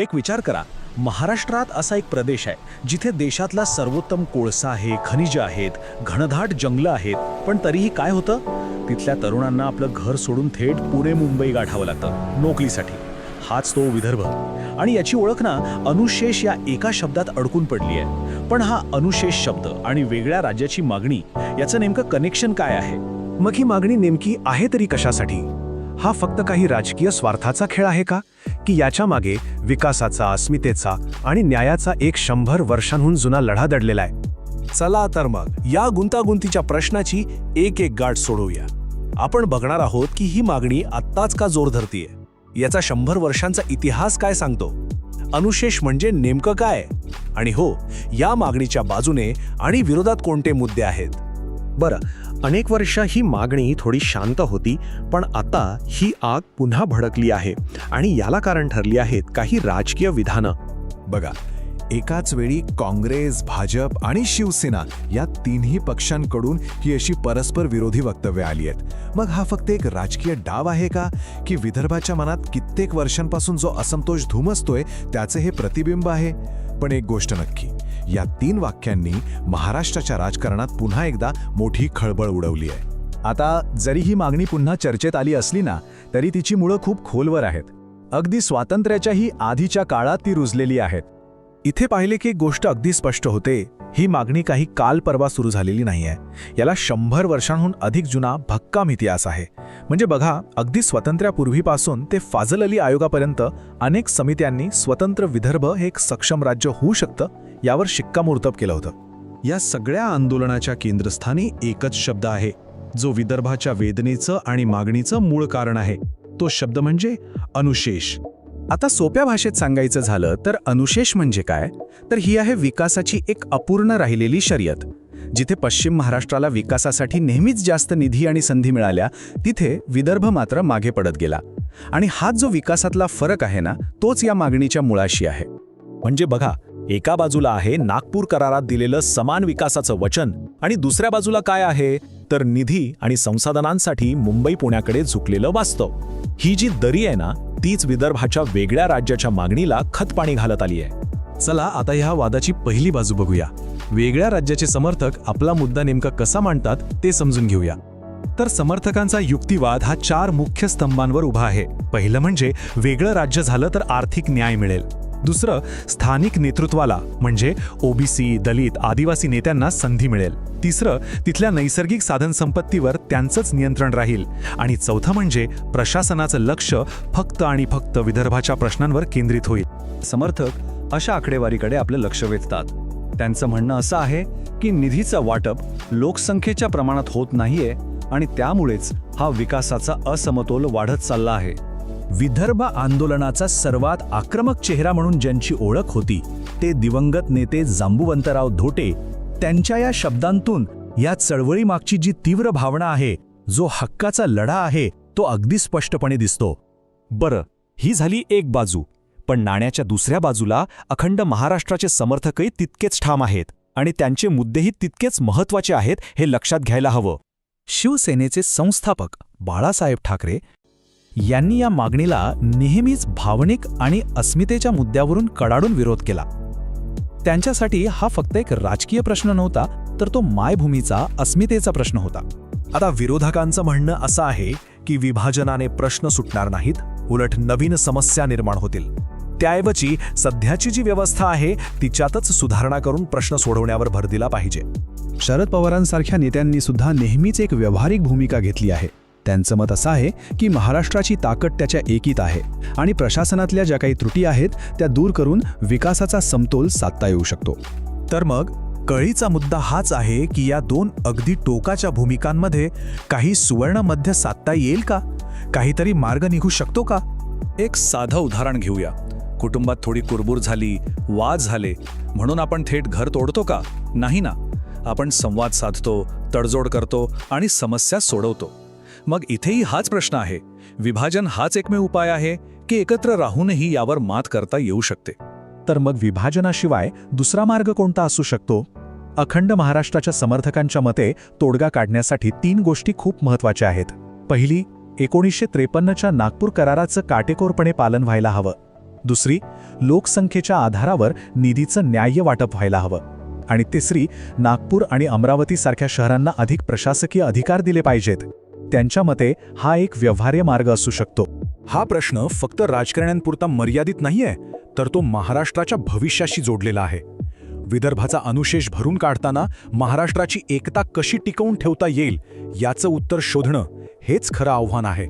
एक विचार करा. महाराष्ट्रात असा एक प्रदेश आहे जिथे देशातला सर्वोत्तम कोळसा आहे खनिजं आहेत घनदाट जंगलं आहेत पण तरीही काय होतं? तिथल्या तरुणांना आपलं घर सोडून थेट पुणे मुंबई गाठावं लागतं नोकरीसाठी. हाच तो विदर्भ. आणि याची ओळख ना अनुशेष या एका शब्दात अडकून पडली आहे. पण हा अनुशेष शब्द आणि वेगळ्या राज्याची मागणी याचं नेमकं कनेक्शन काय आहे? मग ही मागणी नेमकी आहे तरी कशासाठी? हा फक्त काही राजकीय स्वार्थाचा खेळ आहे का? की याच्या मागे विकासाचा अस्मितेचा आणि न्यायाचा एक शंभर वर्षांहून जुना लढा दडलेला आहे. चला तर मग या गुंतागुंतीच्या प्रश्नाची एक एक गाठ सोडवूया. आपण बघणार आहोत की ही मागणी आत्ताच का जोर धरतीये? याचा शंभर वर्षांचा इतिहास काय सांगतो? अनुशेष म्हणजे नेमकं काय? आणि हो या मागणीच्या बाजूने आणि विरोधात कोणते मुद्दे आहेत? बरं अनेक वर्ष ही मागणी थोडी शांत होती पण आता ही आग पुन्हा भडकली आहे आणि याला कारण ठरली आहेत काही राजकीय विधानं. बघा एकाच वेळी काँग्रेस भाजप आणि शिवसेना या तिन्ही पक्षांकडून ही अशी परस्पर विरोधी वक्तव्य आली आहेत. मग हा फक्त एक राजकीय डाव आहे का? की विदर्भाच्या मनात कित्येक वर्षांपासून जो असंतोष धुमसतोय त्याचे हे प्रतिबिंब आहे? पण एक गोष्ट नक्की या तीन वाक्यांनी महाराष्ट्राच्या राजकारणात पुन्हा एकदा मोठी खळबळ उडवली आहे. आता जरी ही मागणी पुन्हा चर्चेत आली असली ना तरी तिची मुळं खूप खोलवर आहेत. अगदी स्वातंत्र्याच्याही आधीच्या काळात ती रुजलेली आहेत. इथे पाहिले की एक गोष्ट अगदी स्पष्ट होते ही मागणी काही काल परवा सुरू झालेली नाहीये याला शंभर वर्षांहून अधिक जुना भक्काम इतिहास आहे. म्हणजे बघा अगदी स्वातंत्र्यापूर्वीपासून ते फाजल अली आयोगापर्यंत अनेक समित्यांनी स्वतंत्र विदर्भ हे एक सक्षम राज्य होऊ शकतं यावर शिक्कामोर्तब केलं होतं. या सगळ्या आंदोलनाच्या केंद्रस्थानी एकच शब्द आहे जो विदर्भाच्या वेदनेचं आणि मागणीचं मूळ कारण आहे. तो शब्द म्हणजे अनुशेष. आता सोप्या भाषेत सांगायचं झालं तर अनुशेष म्हणजे काय? तर ही आहे विकासाची एक अपूर्ण राहिलेली शर्यत. जिथे पश्चिम महाराष्ट्राला विकासासाठी नेहमीच जास्त निधी आणि संधी मिळाल्या तिथे विदर्भ मात्र मागे पडत गेला. आणि हा जो विकासातला फरक आहे ना तोच या मागणीच्या मुळाशी आहे. म्हणजे बघा एका बाजूला आहे नागपूर करारात दिलेलं समान विकासाचं वचन आणि दुसऱ्या बाजूला काय आहे? तर निधी आणि संसाधनांसाठी मुंबई पुण्याकडे झुकलेलं वास्तव. ही जी दरी आहे ना तीच विदर्भाच्या वेगळ्या राज्याच्या मागणीला खतपाणी घालत आली आहे. चला आता ह्या वादाची पहिली बाजू बघूया. वेगळ्या राज्याचे समर्थक आपला मुद्दा नेमका कसा मांडतात ते समजून घेऊया. तर समर्थकांचा युक्तिवाद हा चार मुख्य स्तंभांवर उभा आहे. पहिलं म्हणजे वेगळं राज्य झालं तर आर्थिक न्याय मिळेल. दुसरं स्थानिक नेतृत्वाला म्हणजे ओबीसी दलित आदिवासी नेत्यांना संधी मिळेल. तिसरं तिथल्या नैसर्गिक साधनसंपत्तीवर त्यांचंच नियंत्रण राहील. आणि चौथं म्हणजे प्रशासनाचं लक्ष फक्त आणि फक्त विदर्भाच्या प्रश्नांवर केंद्रित होईल. समर्थक अशा आकडेवारीकडे आपलं लक्ष वेधतात. त्यांचं म्हणणं असं आहे की निधीचं वाटप लोकसंख्येच्या प्रमाणात होत नाहीये आणि त्यामुळेच हा विकासाचा असमतोल वाढत चालला आहे. विदर्भ आंदोलनाचा सर्वात आक्रमक चेहरा म्हणून ज्यांची ओळख होती ते दिवंगत नेते जांबुवंतराव धोटे त्यांच्या या शब्दांतून या चळवळीमागची जी तीव्र भावना आहे जो हक्काचा लढा आहे तो अगदी स्पष्टपणे दिसतो. बरं ही झाली एक बाजू पण नाण्याच्या दुसऱ्या बाजूला अखंड महाराष्ट्राचे समर्थकही तितकेच ठाम आहेत आणि त्यांचे मुद्देही तितकेच महत्त्वाचे आहेत हे लक्षात घ्यायला हवं. शिवसेनेचे संस्थापक बाळासाहेब ठाकरे यांनी या मागणीला नेहमीच भावनिक आणि अस्मितेच्या मुद्द्यावरून कडाडून विरोध केला. त्यांच्यासाठी हा फक्त एक राजकीय प्रश्न नव्हता तर तो मायभूमीचा अस्मितेचा प्रश्न होता. आता विरोधकांचं म्हणणं असं आहे की विभाजनाने प्रश्न सुटणार नाहीत उलट नवीन समस्या निर्माण होतील. त्याऐवजी सध्याची जी व्यवस्था आहे तिच्यातच सुधारणा करून प्रश्न सोडवण्यावर भर दिला पाहिजे. शरद पवारांसारख्या नेत्यांनी सुद्धा नेहमीच एक व्यावहारिक भूमिका घेतली आहे. त्यांचं मत असं आहे की महाराष्ट्राची ताकद त्याच्या एकीत आहे आणि प्रशासनातल्या ज्या काही त्रुटी आहेत त्या दूर करून विकासाचा समतोल साधता येऊ शकतो. तर मग कळीचा मुद्दा हाच आहे की या दोन अगदी टोकाच्या भूमिकांमध्ये काही सुवर्ण मध्य साधता येईल का? काहीतरी मार्ग निघू शकतो का? एक साधं उदाहरण घेऊया. कुटुंबात थोडी कुरबूर झाली वाद झाले म्हणून आपण थेट घर तोडतो का? नाही ना. आपण संवाद साधतो तडजोड करतो आणि समस्या सोडवतो. मग इथेही हाच प्रश्न आहे. विभाजन हाच एकमेव उपाय आहे की एकत्र राहूनही यावर मात करता येऊ शकते. तर मग विभाजनाशिवाय दुसरा मार्ग कोणता असू शकतो? अखंड महाराष्ट्राच्या समर्थकांच्या मते तोडगा काढण्यासाठी तीन गोष्टी खूप महत्त्वाच्या आहेत. पहिली एकोणीसशे त्रेपन्नच्या नागपूर कराराचं काटेकोरपणे पालन व्हायला हवं. दुसरी लोकसंख्येच्या आधारावर निधीचं न्याय्य वाटप व्हायला हवं. आणि तिसरी नागपूर आणि अमरावती सारख्या शहरांना अधिक प्रशासकीय अधिकार दिले पाहिजेत. त्यांच्या मते हा एक व्यवहार्य मार्ग असू शकतो. हा प्रश्न फक्त राजकारण्यांपुरता मर्यादित नाहीये तर तो महाराष्ट्राच्या भविष्याशी जोडलेला आहे. विदर्भाचा अनुशेष भरून काढताना महाराष्ट्राची एकता कशी टिकवून ठेवता येईल याचं उत्तर शोधणं हेच खरं आव्हान आहे.